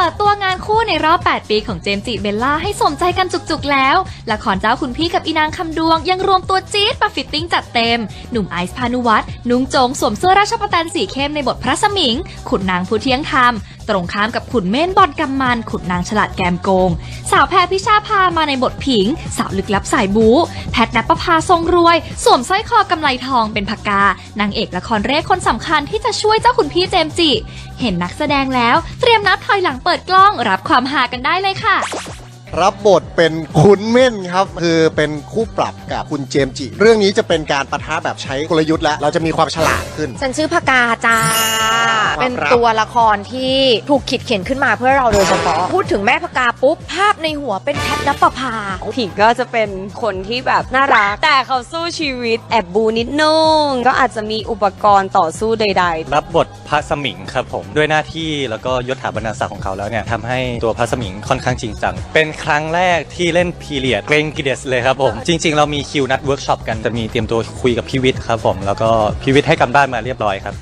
ปิดตัวงานคู่ในรอบ 8 ปีของเจมส์จิเบลล่าให้สมใจกันจุกๆแล้ว ละครเจ้าคุณพี่กับอีนางคำดวง ยังรวมตัวจี๊ดมาฟิตติ้งจัดเต็ม หนุ่มไอซ์พานุวัตน์นุ่งโจงสวมเสื้อราชประแตนสีเข้มในบทพระสมิง ขุนนางผู้เที่ยงธรรม ตรงข้ามกับขุนเม่นบอลกำมัน ขุนนางฉลาดแกมโกง สาวแพรพิชาพามาในบทผิง สาวลึกลับสายบู๊แพทนัปภาทรงรวย สวมสร้อยคอกำไลทองเป็นพกานางเอกละครเร่คนสำคัญที่จะช่วยเจ้าขุนพี่เจมจิ เห็นนักแสดงแล้ว เตรียมนับถอยหลังเปิดกล้องรับความหากันได้เลยค่ะ รับบทเป็นคุณเม่นครับ คือเป็นคู่ปรับกับคุณเจมส์จิ เรื่องนี้จะเป็นการประทะแบบใช้กลยุทธ์และเราจะมีความฉลาดขึ้น ฉันชื่อพกาจ้าความรักเป็นตัวละครที่ถูกขีดเขียนขึ้นมาเพื่อเราโดยเฉพาะ พูดถึงแม่พกาปุ๊บ ภาพในหัวเป็นแพทนปภาผิงก็จะเป็นคนที่แบบน่ารัก แต่เขาสู้ชีวิตแอบบูนิดนึง ก็อาจจะมีอุปกรณ์ต่อสู้ใด ๆ รับบทพระสมิงครับผม ด้วยหน้าที่แล้วก็ยศถาบรรดาศักดิ์ของเขาแล้วเนี่ยทำให้ตัวพระสมิงค่อนข้างจริงจัง เป็นครั้งแรกที่เล่นพีเรียดเกรงกิเดสเลยครับผม จริง ๆ เรามีคิวนัดเวิร์กช็อปกันจะมีเตรียมตัวคุยกับพี่วิทย์ครับผม แล้วก็พี่วิทย์ให้กำบ้านมาเรียบร้อยครับ